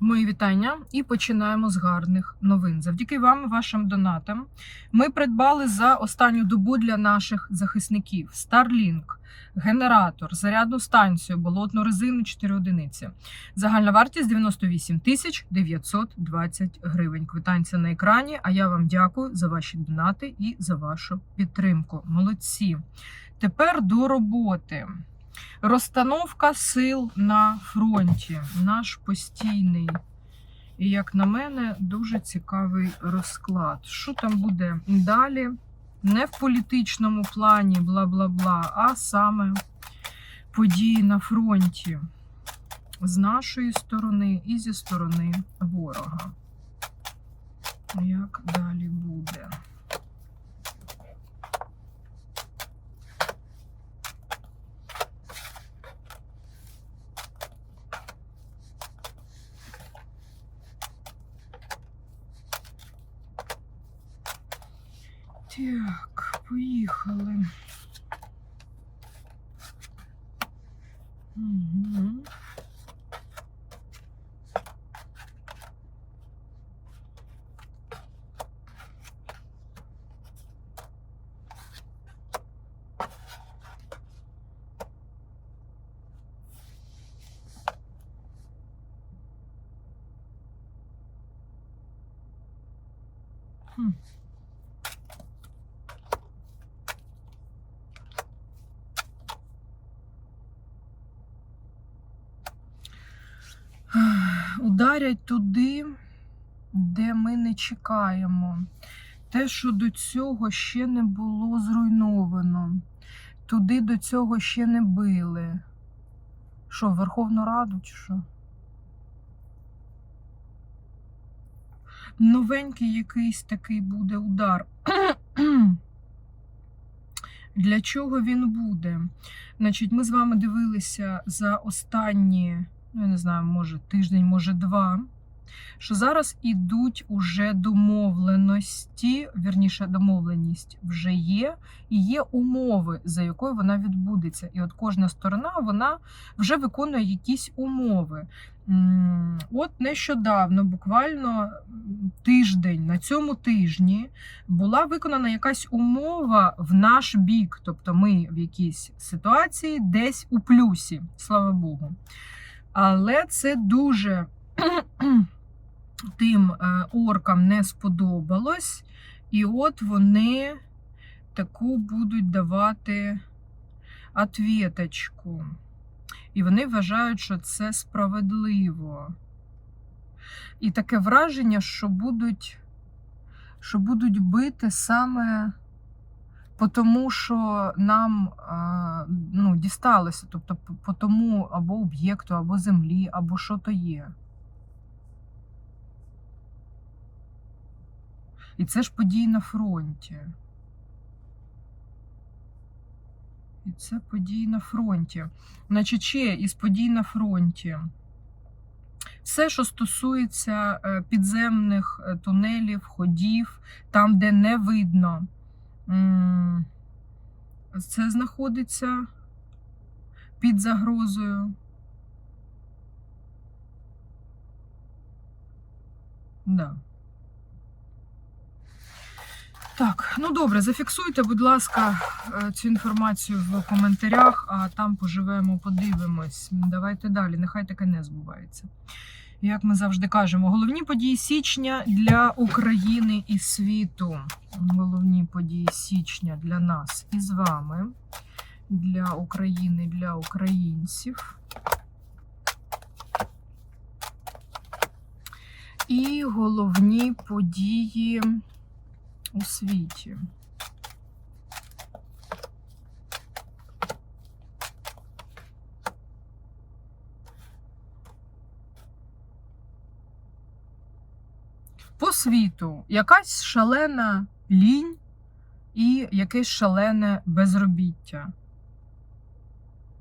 Мої вітання і починаємо з гарних новин. Завдяки вам і вашим донатам ми придбали за останню добу для наших захисників Starlink, генератор, зарядну станцію, болотну резину 4 одиниці. Загальна вартість 98 тисяч 920 гривень. Квитанція на екрані. А я вам дякую за ваші донати і за вашу підтримку. Молодці. Тепер до роботи. Розстановка сил на фронті. Наш постійний, і, як на мене, дуже цікавий розклад. Що там буде далі? Не в політичному плані, бла бла бла, а саме події на фронті з нашої сторони і зі сторони ворога. Як далі буде? Так, поїхали. Угу. Хм. Ударять туди, де ми не чекаємо. Те, що до цього ще не було зруйновано, туди до цього ще не били. Що, Верховну Раду чи що? Новенький якийсь такий буде удар. Для чого він буде? Значить, ми з вами дивилися за останні, ну я не знаю, може тиждень, може два. Що зараз ідуть уже домовленості, вірніше, домовленість вже є, і є умови, за якою вона відбудеться. І от кожна сторона вона вже виконує якісь умови. От нещодавно, буквально тиждень, на цьому тижні була виконана якась умова в наш бік. Тобто ми в якійсь ситуації десь у плюсі, слава Богу. Але це дуже тим е, оркам не сподобалось, і от вони таку будуть давати ответочку. І вони вважають, що це справедливо. І таке враження, що будуть, що будуть бити саме тому, що нам а, ну, дісталося, тобто по- по тому або об'єкту, або землі, або що то є. І це ж події на фронті. І це події на фронті. Значить, ще із подій на фронті. Все, що стосується е, підземних е, тунелів, ходів, там, де не видно, це знаходиться під загрозою. Да. Так, ну добре, зафіксуйте, будь ласка, е, цю інформацію в коментарях, а там поживемо, подивимось. Давайте далі, нехай таке не збувається. Як ми завжди кажемо, головні події січня для України і світу. Головні події січня для нас і з вами, для України, для українців. І головні події у світі. По світу якась шалена лінь і якесь шалене безробіття.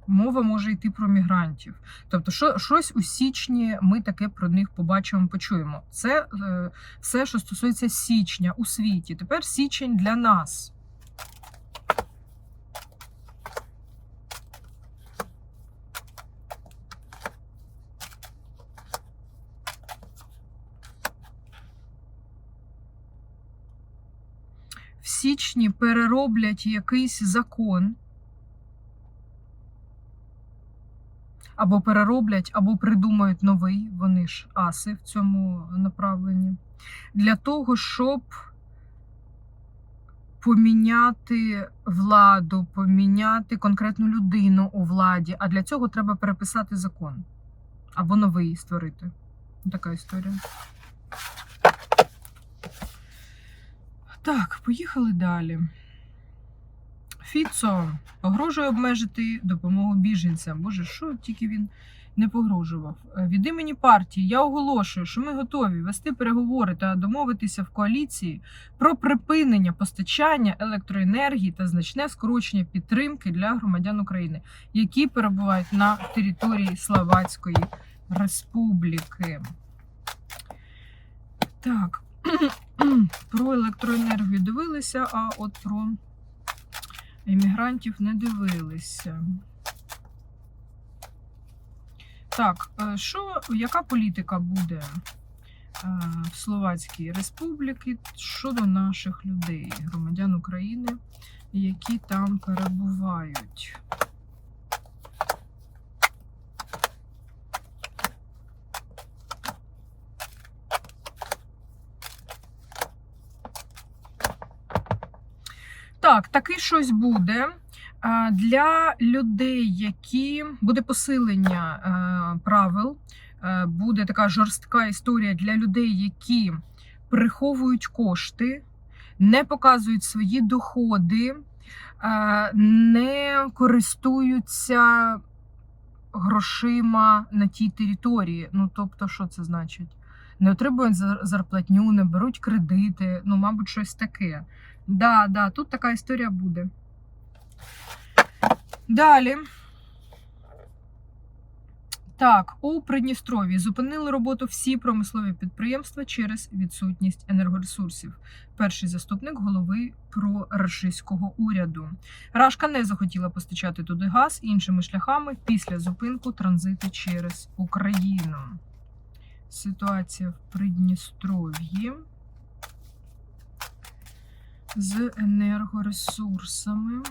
Мова може йти про мігрантів. Тобто, що, щось у січні ми таке про них побачимо, почуємо. Це е, все, що стосується січня у світі. Тепер січень для нас. Січні перероблять якийсь закон. Або перероблять, або придумають новий, вони ж аси в цьому направленні. Для того, щоб поміняти владу, поміняти конкретну людину у владі. А для цього треба переписати закон або новий створити. Така історія. Так, поїхали далі. Фіцо погрожує обмежити допомогу біженцям. Боже, що тільки він не погрожував. Е, Від імені партії я оголошую, що ми готові вести переговори та домовитися в коаліції про припинення постачання електроенергії та значне скорочення підтримки для громадян України, які перебувають на території Словацької Республіки. Так, про електроенергію дивилися, а от про іммігрантів не дивилися. Так, е, що, яка політика буде е, в Словацькій Республіці щодо наших людей, громадян України, які там перебувають? Так, таки щось буде. Е, Для людей, які буде посилення е, правил, е, буде така жорстка історія для людей, які приховують кошти, не показують свої доходи, не користуються грошима на тій території. Ну, тобто, що це значить? Не отримують зар- зарплатню, не беруть кредити, ну, мабуть, щось таке. Да, да, тут така історія буде. Далі. Так, у Придністрові зупинили роботу всі промислові підприємства через відсутність енергоресурсів. Перший заступник голови прорашистського уряду. Рашка не захотіла постачати туди газ іншими шляхами після зупинку транзиту через Україну. Ситуація в Придністров'ї з енергоресурсами.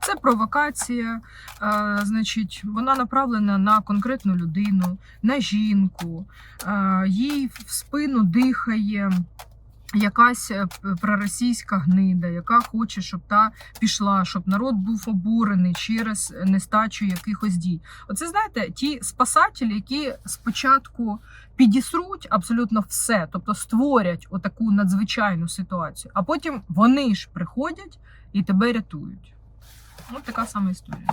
Це провокація, е, значить, вона направлена на конкретну людину, на жінку. Е, їй в спину дихає якась е, проросійська гнида, яка хоче, щоб та пішла, щоб народ був обурений через нестачу якихось дій. Оце знаєте, ті спасателі, які спочатку підісруть абсолютно все, тобто створять отаку надзвичайну ситуацію, а потім вони ж приходять і тебе рятують. Ось така сама історія.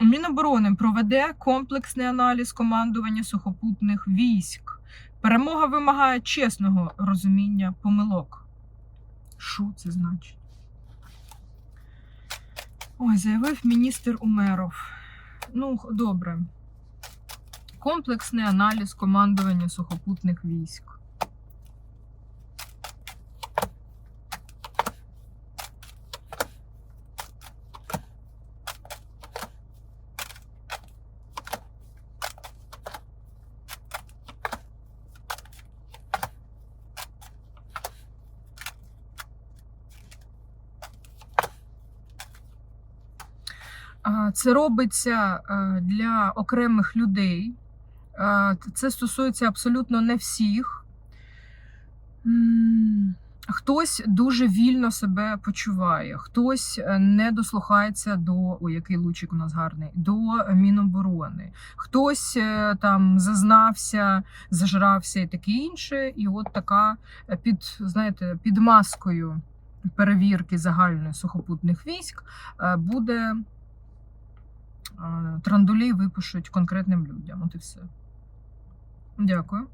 Міноборони проведе комплексний аналіз командування сухопутних військ. Перемога вимагає чесного розуміння помилок. Що це значить? Ой, заявив міністр Умеров. Ну, добре. Комплексний аналіз командування сухопутних військ. Це робиться е, для окремих людей. Е, Це стосується абсолютно не всіх. Хтось дуже вільно себе почуває, хтось е, не дослухається до ой, який лучик у нас гарний, до Міноборони, хтось там зазнався, зажрався і таке інше. І от така під, знаєте, під маскою перевірки загальної сухопутних військ буде е, трандулей випишуть конкретним людям. От і все. Дякую.